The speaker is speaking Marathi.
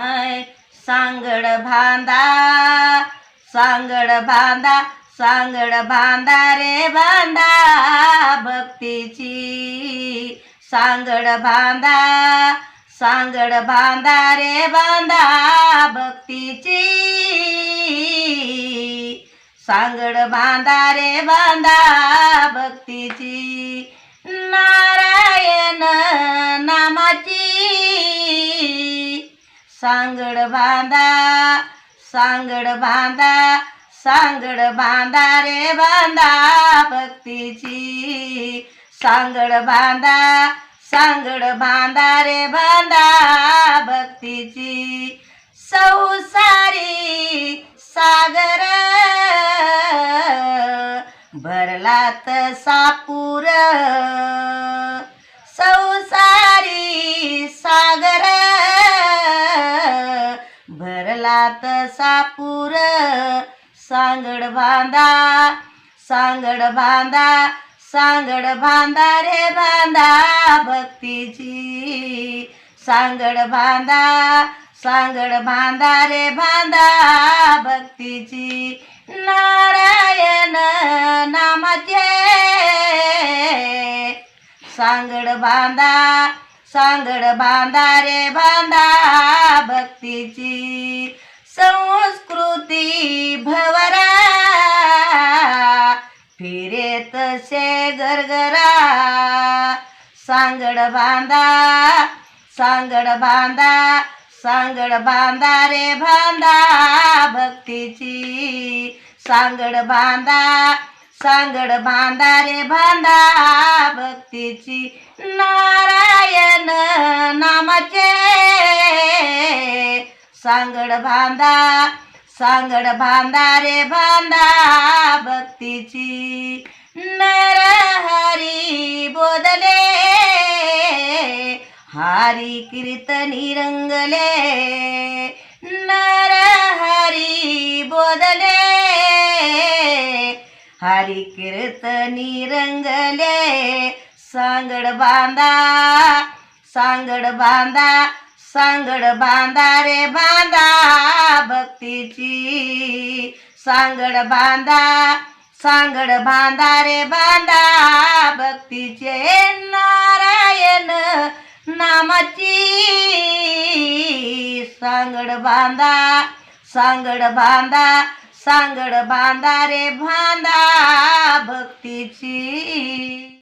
आय सांगड भांदा सांगड भांदा सांगड भांदा रे बांधा भक्तीची. सांगड बांधा सांगड बांधा रे बांधा भक्तीची. सांगड बांधा रे बांधा भक्तीची. नारायण नामाची. सांगड बांधा सांगड बांधा सांगड बांधा रे बांधा भक्तीची. सांगड बांधा सांगड बांधा रे बांधा भक्तीची. संसारी सागर भरलात सापूर भरलात सापूर सांगड बांधा सांगड बांधा सांगड बांधा रे बांधा भक्तीची. सांगड बांधा सांगड बांधा रे बांधा भक्तीची. नारायण नामाचे. सांगड बांधा सांगड बांधा रे बांधा भक्तीची. संस्कृती भवरा. फिरे तसे गरगरा सांगड बांधा सांगड बांधा सांगड बांधा रे बांधा भक्तीची. सांगड बांधा सांगड बांधा रे बांधा भक्तीची. सांगड बांधा सांगड बांधा रे बांधा भक्तीची नर हरी बोदले. हरी कीर्तनी रंगले नर हरी बोदले. हरी कीर्तनी रंगले सांगड बांधा सांगड बांधा सांगड बांधा रे बांधा भक्तीची. सांगड बांधा सांगड बांधा रे बांधा भक्तीचे नारायण नामाची. सांगड बांधा सांगड बांधा सांगड बांधा रे बांधा भक्तीची.